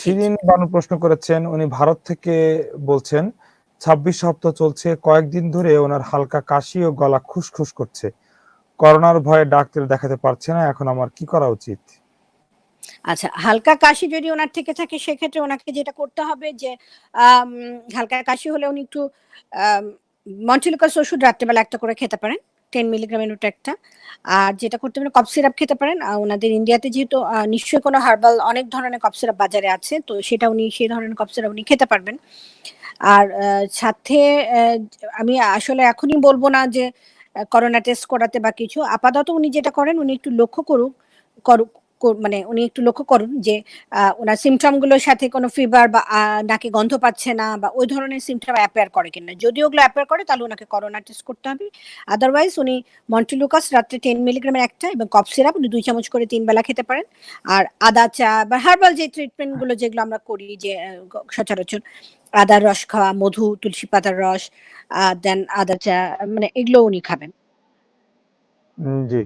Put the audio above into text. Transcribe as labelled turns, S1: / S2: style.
S1: শিরিন বানু প্রশ্ন করেছেন উনি ভারত থেকে বলছেন ছাব্বিশ সপ্তাহ চলছে কয়েকদিন ধরে ওনার হালকা কাশি ও গলা খুসখুস করছে। করোনার ভয়ে ডাক্তার দেখাতে পারছে না এখন আমার কি করা উচিত?
S2: আচ্ছা হালকা কাশি যদি ওনার থেকে থাকে সেক্ষেত্রে ওনাকে যেটা করতে হবে যে হালকা কাশি হলে উনি একটু মন্টিলিকাস ওষুধ রাত্রেবেলা একটা করে খেতে পারেন। টেন মিলিগ্রামের ওটা একটা। আর যেটা করতে পারেন কফ সিরাপ খেতে পারেন। ওনাদের ইন্ডিয়াতে যেহেতু নিশ্চয়ই কোনো হার্বাল অনেক ধরনের কফ সিরাপ বাজারে আছে, তো সেটা উনি, সেই ধরনের কফ সিরাপ উনি খেতে পারবেন। আর সাথে আমি আসলে এখনই বলব না যে করোনা টেস্ট করাতে বা কিছু। আপাতত উনি যেটা করেন, উনি একটু লক্ষ্য করুক করুক কর- মানে উনি একটু লক্ষ্য করুন যে ওনার সিমটমগুলোর সাথে কোনো ফিভার বা নাকে গন্ধ পাচ্ছে না বা ওই ধরনের সিমটম অ্যাপেয়ার করে কিনা। যদি ওগুলো অ্যাপেয়ার করে, তাহলে ওনাকে করোনা টেস্ট করতে হবে। আদারওয়াইজ উনি মন্টিলুকাস রাত্রে টেন মিলিগ্রামের একটা এবং কফ সিরাপ উনি দুই চামচ করে তিন বেলা খেতে পারেন। আর আদা চা বা হার্বাল যে ট্রিটমেন্টগুলো যেগুলো আমরা করি যে সচরাচর আদার রস খাওয়া, মধু, তুলসী পাতার রস দেন আদা চা মানে এগুলো উনি খাবেন।
S1: জি।